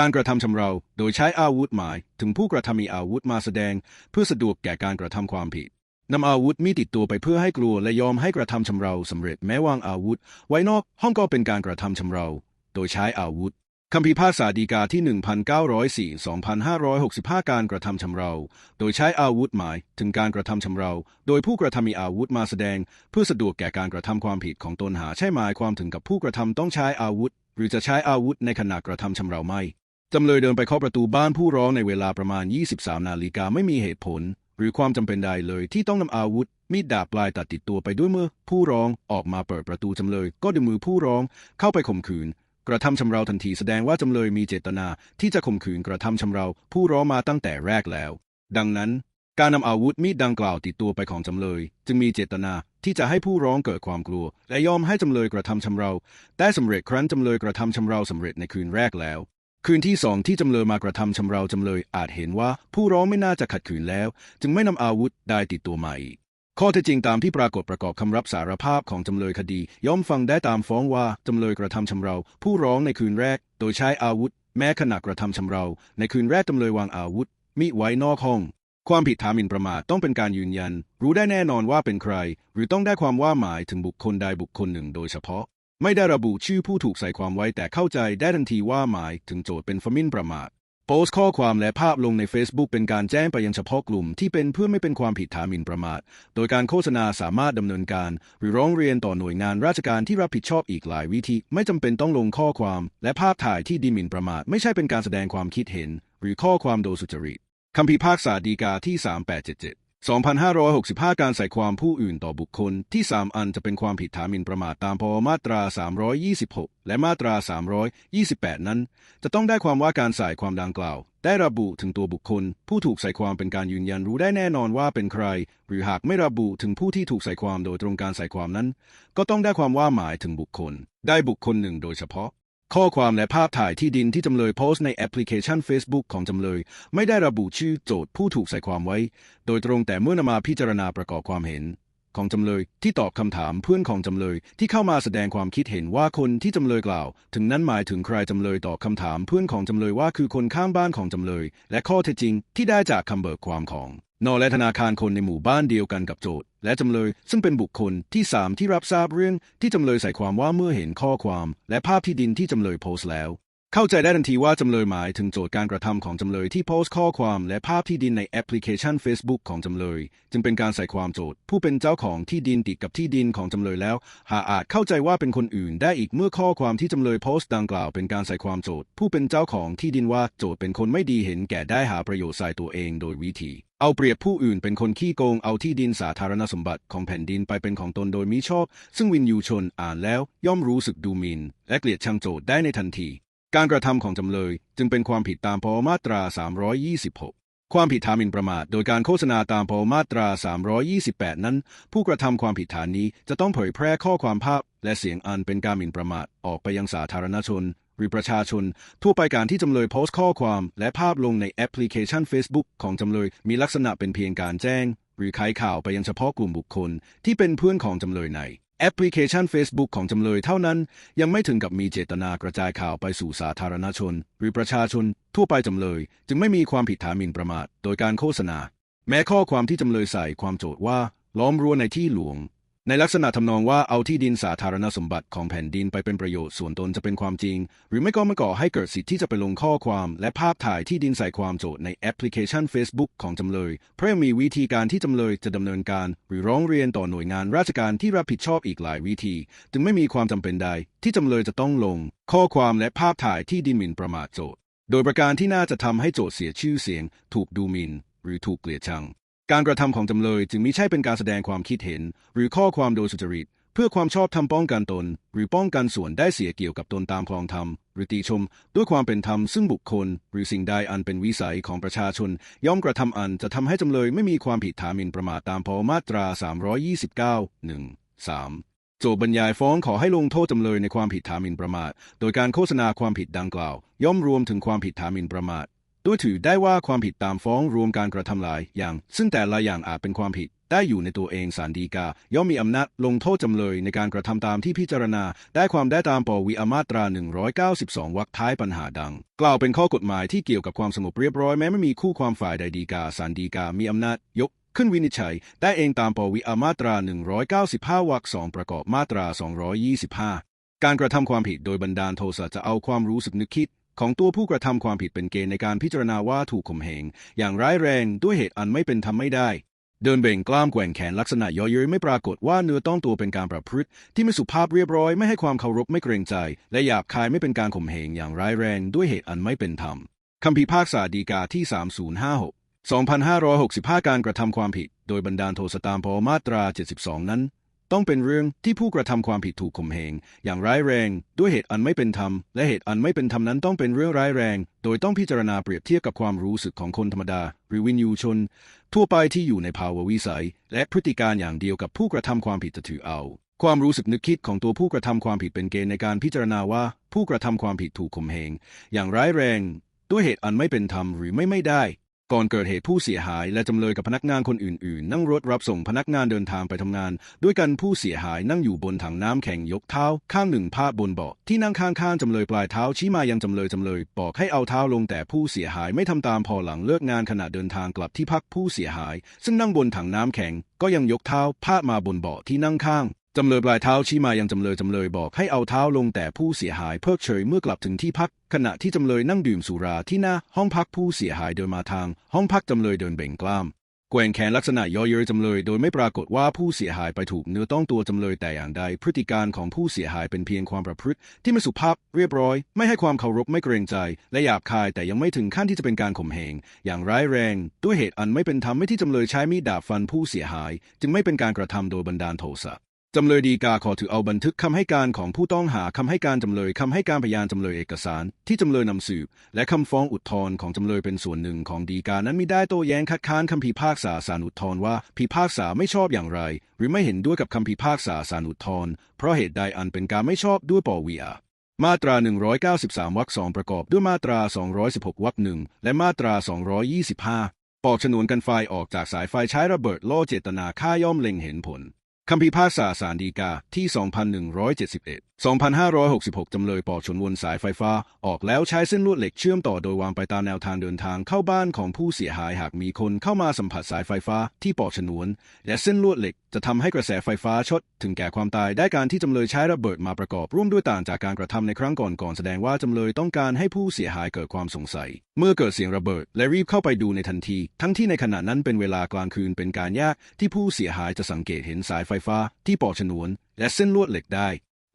การกระทำชำเราโดยใช้อาวุธหมายถึงผู้กระทำมีอาวุธมาแสดง เพื่อสะดวกแก่การกระทำความผิดนำอาวุธมีติดตัวไปเพื่อให้กลัวและยอมให้กระทำชำเราสำเร็จแม้วางอาวุธ ไว้นอกห้องก็เป็นการกระทำชำเรา โดยใช้อาวุธคำพิพากษาฎีกาที่ 1904 2565 การกระทำชำเรา โดยใช้อาวุธหมายถึงการกระทำชำเรา โดยผู้กระทำมีอาวุธมาแสดง เพื่อสะดวกแก่การกระทำความผิดของตนหาใช่หมายความถึงกับผู้กระทำต้องใช้อาวุธ หรือจะใช้อาวุธในขณะกระทำชำเราไม่ จำเลยเดินไปเคาะประตูบ้านผู้ร้องในเวลาประมาณ 23 นาฬิกาไม่มีเหตุผล หรือความจำเป็นใดเลยที่ต้องนำอาวุธ มีดดาบปลายตัดติดตัวไปด้วยเมื่อ ผู้ร้องออกมาเปิดประตูจำเลย ก็ดึงมือผู้ร้องเข้าไปข่มขืน กระทำชำเราทันทีแสดงว่าจำเลยมีเจตนา ที่จะข่มขืนกระทำชำเรา ผู้ร้องมาตั้งแต่แรกแล้ว ดังนั้น การนำอาวุธมีดดังกล่าวติดตัวไปของจำเลย จึงมีเจตนาที่จะให้ผู้ร้องเกิดความกลัว และยอมให้จำเลยกระทำชำเราได้สำเร็จครั้นจำเลยกระทำชำเราสำเร็จในคืนแรกแล้ว คืนที่สองที่จำเลยมากระทำชำเราจำเลยอาจเห็นว่าผู้ร้องไม่น่าจะขัดขืนแล้ว จึงไม่นำอาวุธได้ติดตัวมาอีกข้อเท็จจริงตามที่ปรากฏประกอบคำรับสารภาพของจำเลยคดี ย่อมฟังได้ตามฟ้องว่าจำเลยกระทำชำเรา ผู้ร้องในคืนแรก โดยใช้อาวุธ แม้ขณะกระทำชำเรา ในคืนแรกจำเลยวางอาวุธ มิไว้นอกห้อง ความผิดฐานหมิ่นประมาทต้องเป็นการยืนยัน รู้ได้แน่นอนว่าเป็นใคร หรือต้องได้ความว่าหมายถึงบุคคลใดบุคคลหนึ่งโดยเฉพาะ ไม่ได้ระบุชื่อผู้ถูกใส่ความไว้แต่เข้าใจได้ทันทีว่าหมายถึงโจทย์เป็นฟมินประมาทโพสต์ข้อความและภาพลงใน Facebook เป็นการแจ้งไปยังเฉพาะกลุ่มที่เป็นเพื่อไม่เป็นความผิดฐานหมิ่นประมาท โดยการโฆษณาสามารถดำเนินการ หรือร้องเรียนต่อหน่วยงานราชการที่รับผิดชอบอีกหลายวิธี ไม่จำเป็นต้องลงข้อความ และภาพถ่ายที่ดิหมิ่นประมาท ไม่ใช่เป็นการแสดงความคิดเห็น หรือข้อความโดยสุจริตคำพิพากษาฎีกาที่ 3877 2565 การใส่ความผู้อื่นต่อบุคคลที่ 3 อันจะเป็นความผิดฐานหมิ่นประมาทตามพมาตรา 326 และมาตรา 328 นั้น จะต้องได้ความว่าการใส่ความดังกล่าว ได้ระบุถึงตัวบุคคล ผู้ถูกใส่ความเป็นการยืนยันรู้ได้แน่นอนว่าเป็นใคร หรือหากไม่ระบุถึงผู้ที่ถูกใส่ความโดยตรงการใส่ความนั้น ก็ต้องได้ความว่าหมายถึงบุคคล ได้บุคคลหนึ่งโดยเฉพาะ ข้อความและภาพถ่ายที่ดินที่จำเลยโพสต์ในแอปพลิเคชัน Facebook ของจำเลย ไม่ได้ระบุชื่อโจทย์ผู้ถูกใส่ความไว้ โดยตรงแต่เมื่อนำมาพิจารณาประกอบความเห็น ของจำเลย ที่ตอบคำถามเพื่อนของจำเลย ที่เข้ามาแสดงความคิดเห็นว่าคนที่จำเลยกล่าว ถึงนั้นหมายถึงใครจำเลยตอบคำถามเพื่อนของจำเลยว่าคือคนข้างบ้านของจำเลย และข้อเท็จจริง ที่ได้จากคำเบิกความของนอและธนาคารคนในหมู่บ้านเดียวกันกับโจทย์และจำเลย ซึ่งเป็นบุคคลที่สามที่รับทราบเรื่องที่จำเลยใส่ความว่าเมื่อเห็นข้อความ และภาพที่ดินที่จำเลยโพสต์แล้ว เข้าใจได้ทันทีว่าจำเลยหมายถึงโจทย์การกระทำของจำเลยที่โพสต์ข้อความและภาพที่ดินในแอปพลิเคชัน Facebook ของจำเลย จึงเป็นการใส่ความโจทย์ ผู้เป็นเจ้าของที่ดินติดกับที่ดินของจำเลยแล้ว หาอาจเข้าใจว่าเป็นคนอื่นได้อีกเมื่อข้อความที่จำเลยโพสต์ดังกล่าวเป็นการใส่ความโจทย์ ผู้เป็นเจ้าของที่ดินว่าโจทย์เป็นคนไม่ดีเห็นแก่ได้หาประโยชน์ใส่ตัวเองโดยวิธีเอาเปรียบผู้อื่นเป็นคนขี้โกงเอาที่ดินสาธารณสมบัติของแผ่นดินไปเป็นของตนโดยมิชอบ ซึ่งวินยูชนอ่านแล้วย่อมรู้สึกดูหมินและเกลียดชังโจทย์ได้ในทันที การกระทำของจำเลยจึงเป็นความผิดตามพมาตรา 326 ความผิดฐานหมิ่นประมาท โดยการโฆษณาตามพมาตรา 328 นั้น ผู้กระทำความผิดฐานนี้จะต้องเผยแพร่ข้อความภาพ และเสียงอันเป็นการหมิ่นประมาทออกไปยังสาธารณชน หรือประชาชน ทั่วไปการที่จำเลยโพสต์ข้อความ และภาพลงในแอปพลิเคชัน Facebook ของจำเลยมีลักษณะเป็นเพียงการแจ้ง หรือขายข่าวไปยังเฉพาะกลุ่มบุคคลที่เป็นเพื่อนของจำเลยใน แอปพลิเคชัน Facebook ของจำเลยเท่านั้น ยังไม่ถึงกับมีเจตนากระจายข่าวไปสู่สาธารณชน หรือประชาชน ทั่วไปจำเลย จึงไม่มีความผิดฐานหมิ่นประมาท โดยการโฆษณา แม้ข้อความที่จำเลยใส่ความโจทย์ว่า ล้อมรั้วในที่หลวง ในลักษณะทำนองว่าเอาที่ดินสาธารณสมบัติของแผ่นดินไปเป็นประโยชน์ส่วนตนจะเป็นความจริง หรือไม่ก็ไม่ก่อให้เกิดสิทธิ์ที่จะไปลงข้อความและภาพถ่ายที่ดินใส่ความโจทย์ในแอปพลิเคชัน Facebook ของจำเลย เพราะยังมีวิธีการที่จำเลยจะดำเนินการ หรือร้องเรียนต่อหน่วยงานราชการที่รับผิดชอบอีกหลายวิธี จึงไม่มีความจำเป็นใด ที่จำเลยจะต้องลง ข้อความและภาพถ่ายที่ดินหมิ่นประมาทโจทย์ โดยประการที่น่าจะทำให้โจทย์เสียชื่อเสียง ถูกดูหมิ่นหรือถูกเกลียดชัง การกระทำของจำเลยจึงมิใช่เป็นการแสดงความคิดเห็น หรือข้อความโดยสุจริต เพื่อความชอบธรรมป้องกันตน หรือป้องกันส่วนได้เสียเกี่ยวกับตนตามคลองธรรม หรือตีชม ด้วยความเป็นธรรมซึ่งบุคคล หรือสิ่งใดอันเป็นวิสัยของประชาชน ย่อมกระทำอันจะทำให้จำเลยไม่มีความผิดฐานหมิ่นประมาทตามพมาตรา 329 1 3โจทบรรยายฟ้องขอให้ลงโทษจำเลยในความผิดฐานหมิ่นประมาท โดยการโฆษณาความผิดดังกล่าว ย่อมรวมถึงความผิดฐานหมิ่นประมาท ด้วยถือได้ว่าความผิดตามฟ้องรวมการกระทำหลายอย่าง ซึ่งแต่ละอย่างอาจเป็นความผิดได้อยู่ในตัวเองศาลฎีกา ย่อมมีอำนาจลงโทษจำเลยในการกระทำตามที่พิจารณา ได้ความได้ตามปวิอามาตรา 192 วรรคท้ายปัญหาดัง กล่าวเป็นข้อกฎหมายที่เกี่ยวกับความสงบเรียบร้อยแม้ไม่มีคู่ความฝ่ายใดฎีกาศาลฎีกา มีอำนาจยกขึ้นวินิจฉัย ได้เองตามปวิอามาตรา 195 วรรคสองประกอบมาตรา 225 การกระทำความผิดโดยบันดาลโทสะจะเอาความรู้สึกนึกคิด ของตัวผู้กระทำความผิดเป็นเกณฑ์ในการพิจารณาว่าถูกข่มเหงอย่างร้ายแรงด้วยเหตุอันไม่เป็นธรรมไม่ได้ เดินเบ่งกล้ามแกว่งแขนลักษณะย่อเย้ยไม่ปรากฏว่าเนื้อต้องตัวเป็นการประพฤติที่ไม่สุภาพเรียบร้อยไม่ให้ความเคารพไม่เกรงใจ และหยาบคายไม่เป็นการข่มเหงอย่างร้ายแรงด้วยเหตุอันไม่เป็นธรรมคำพิพากษาฎีกาที่ 3056 2565 การกระทำความผิด โดยบันดาลโทสตามพมาตรา 72 นั้น ต้องเป็นเรื่องที่ผู้กระทำความผิดถูกข่มเหงอย่างร้ายแรง ด้วยเหตุอันไม่เป็นธรรม และเหตุอันไม่เป็นธรรมนั้นต้องเป็นเรื่องร้ายแรง โดยต้องพิจารณาเปรียบเทียบกับความรู้สึกของคนธรรมดา หรือวินยูชน ทั่วไปที่อยู่ในภาวะวิสัย และพฤติการอย่างเดียวกับผู้กระทำความผิดจะถือเอา ความรู้สึกนึกคิดของตัวผู้กระทำความผิดเป็นเกณฑ์ในการพิจารณาว่าผู้กระทำความผิดถูกข่มเหงอย่างร้ายแรง ด้วยเหตุอันไม่เป็นธรรมหรือไม่ไม่ได้ ก่อนเกิดเหตุผู้เสียหายและจำเลยกับพนักงานคนอื่นๆ นั่งรถรับส่งพนักงานเดินทางไปทำงาน ด้วยกันผู้เสียหายนั่งอยู่บนถังน้ำแข็งยกเท้า ข้างหนึ่งพาบนเบาะที่นั่งข้างๆจำเลยปลายเท้าชี้มายังจำเลยจำเลยบอกให้เอาเท้าลงแต่ผู้เสียหายไม่ทำตามพอหลังเลิกงานขณะเดินทางกลับที่พักผู้เสียหาย ซึ่งนั่งบนถังน้ำแข็งก็ยังยกเท้าพาดมาบนเบาะที่นั่งข้าง จำเลยปลายเท้าชี้มายังจำเลยจำเลยบอกให้เอาเท้าลงแต่ผู้เสียหายเพิกเฉยเมื่อกลับถึงที่พัก ขณะที่จำเลยนั่งดื่มสุราที่หน้าห้องพักผู้เสียหายเดินมาทาง ห้องพักจำเลยเดินเบ่งกล้ามแกว่งแขนลักษณะย่อเย้ยจำเลย โดยไม่ปรากฏว่าผู้เสียหายไปถูกเนื้อต้องตัวจำเลยแต่อย่างใด พฤติการของผู้เสียหายเป็นเพียงความประพฤติ ที่ไม่สุภาพเรียบร้อย ไม่ให้ความเคารพไม่เกรงใจ และหยาบคายแต่ยังไม่ถึงขั้นที่จะเป็นการข่มเหงอย่างร้ายแรง ด้วยเหตุอันไม่เป็นธรรมไม่ที่จำเลยใช้มีดดาบฟันผู้เสียหาย จึงไม่เป็นการกระทำโดยบันดาลโทสะ จำเลยดีกาขอถือเอาบันทึกคำให้การของผู้ต้องหาคำให้การจำเลยคำให้การพยานจำเลยเอกสาร ที่จำเลยนำสืบ และคำฟ้องอุทธรณ์ของจำเลยเป็นส่วนหนึ่งของดีกานั้นมิได้โต้แย้งคัดค้านคำพิพากษาศาลอุทธรณ์ว่าพิพากษาไม่ชอบอย่างไร หรือไม่เห็นด้วยกับคำพิพากษาศาลอุทธรณ์เพราะเหตุใดอันเป็นการไม่ชอบด้วยปวีอามาตรา 193 วรรคสองประกอบด้วยมาตรา 216 วรรคหนึ่งและมาตรา 225 ปอกฉนวนกันไฟออกจากสายไฟใช้ระเบิดล่อเจตนาฆ่าย่อมเล็งเห็นผล คำพิพากษาสารดีกาที่ 2171 2566 จำเลยปอกชนวนสายไฟฟ้า ออกแล้วใช้เส้นลวดเหล็กเชื่อมต่อโดยวางไปตามแนวทางเดินทางเข้าบ้านของผู้เสียหายหากมีคนเข้ามาสัมผัสสายไฟฟ้าที่ปอกชนวน และเส้นลวดเหล็กจะทำให้กระแสไฟฟ้าช็อตถึงแก่ความตายได้การที่จำเลยใช้ระเบิดมาประกอบร่วมด้วยต่างจากการกระทำในครั้งก่อนก่อนแสดงว่าจำเลยต้องการให้ผู้เสียหายเกิดความสงสัย เมื่อเกิดเสียงระเบิดและรีบเข้าไปดูในทันที ทั้งที่ในขณะนั้นเป็นเวลากลางคืนเป็นการยากที่ผู้เสียหายจะสังเกตเห็นสายไฟฟ้าที่ปอกชนวน และเส้นลวดเหล็กได้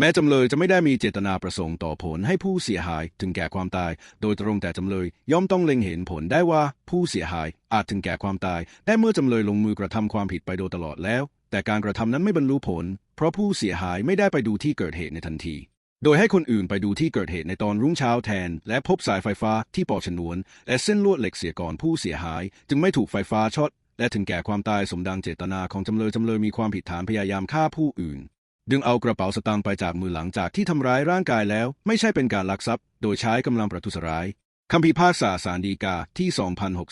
แม้จำเลยจะไม่ได้มีเจตนาประสงค์ต่อผลให้ผู้เสียหายถึงแก่ความตาย โดยตรงแต่จำเลยย่อมต้องเล็งเห็นผลได้ว่าผู้เสียหายอาจถึงแก่ความตายได้เมื่อจำเลยลงมือกระทำความผิดไปโดยตลอดแล้ว แต่การกระทำนั้นไม่บรรลุผล เพราะผู้เสียหายไม่ได้ไปดูที่เกิดเหตุในทันที โดยให้คนอื่นไปดูที่เกิดเหตุในตอนรุ่งเช้าแทน และพบสายไฟฟ้าที่ปอกชนวน และเส้นลวดเหล็กเสียก่อนผู้เสียหาย จึงไม่ถูกไฟฟ้าช็อตและถึงแก่ความตายสมดังเจตนาของจำเลยจำเลยมีความผิดฐานพยายามฆ่าผู้อื่น ดึงเอากระเป๋าสตางค์ไปจากมือหลังจากที่ทำร้ายร่างกายแล้ว ไม่ใช่เป็นการลักทรัพย์ โดยใช้กำลังประทุษร้ายคำพิพากษาสารดีกาที่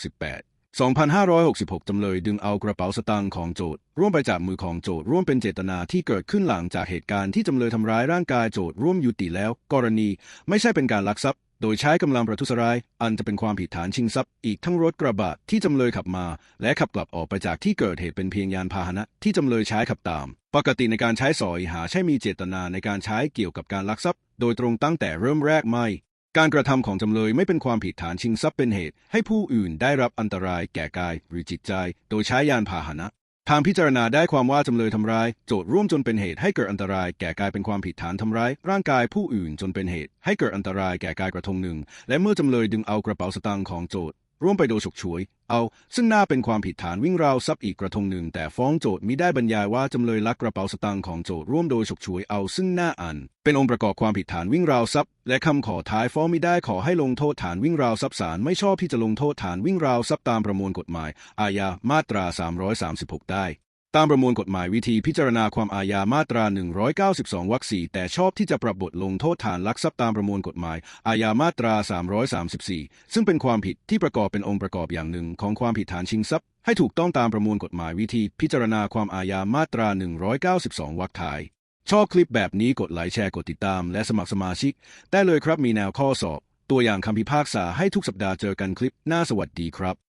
2068 2566 จำเลยดึงเอากระเป๋าสตางค์ของโจทร่วมไปจากมือของโจทร่วมเป็นเจตนาที่เกิดขึ้นหลังจากเหตุการณ์ที่จำเลยทำร้ายร่างกายโจทร่วมยุติแล้ว กรณี ไม่ใช่เป็นการลักทรัพย์ โดยใช้กำลังประทุษร้าย อันจะเป็นความผิดฐานชิงทรัพย์อีกทั้งรถกระบะที่จำเลยขับมา และขับกลับออกไปจากที่เกิดเหตุเป็นเพียงยานพาหนะที่จำเลยใช้ขับตาม ปกติในการใช้สอยหาใช่มีเจตนาในการใช้เกี่ยวกับการลักทรัพย์ โดยตรงตั้งแต่เริ่มแรกไม่ การกระทำของจำเลยไม่เป็นความผิดฐานชิงทรัพย์เป็นเหตุ ให้ผู้อื่นได้รับอันตรายแก่กายหรือจิตใจ โดยใช้ยานพาหนะ ทางพิจารณาได้ความว่าจำเลยทำร้าย โจทย์ร่วมจนเป็นเหตุให้เกิดอันตราย แก่กายเป็นความผิดฐานทำร้าย ร่างกายผู้อื่นจนเป็นเหตุ ให้เกิดอันตรายแก่กายกระทงหนึ่ง และเมื่อจำเลยดึงเอากระเป๋าสตางค์ของโจทย์ ร่วมไปโดยฉกฉวย เอา ซึ่งน่าเป็นความผิดฐานวิ่งราวทรัพย์อีกกระทงหนึ่ง แต่ฟ้องโจทย์มิได้บรรยายว่าจำเลยลักกระเป๋าสตางค์ของโจทย์ร่วมโดยฉกฉวยเอาซึ่งหน้าอัน เป็นองค์ประกอบความผิดฐานวิ่งราวทรัพย์ และคำขอท้ายฟ้องมิได้ขอให้ลงโทษฐานวิ่งราวทรัพย์ศาลไม่ชอบที่จะลงโทษฐานวิ่งราวทรัพย์ตามประมวลกฎหมาย อาญามาตรา 336 ได้ ตามประมวลกฎหมายวิธีพิจารณาความอาญามาตรา 192 วรรค 4 แต่ชอบที่จะปรับบทลงโทษฐานลักทรัพย์ตามประมวลกฎหมายอาญามาตรา 334 ซึ่งเป็นความผิดที่ประกอบเป็นองค์ประกอบอย่างหนึ่งของความผิดฐานชิงทรัพย์ ให้ถูกต้องตามประมวลกฎหมายวิธีพิจารณาความอาญามาตรา 192 วรรคท้าย ชอบคลิปแบบนี้กดไลค์แชร์กดติดตาม และสมัครสมาชิก ได้เลยครับมีแนวข้อสอบ ตัวอย่างคำพิพากษาให้ทุกสัปดาห์เจอกันคลิปหน้าสวัสดีครับ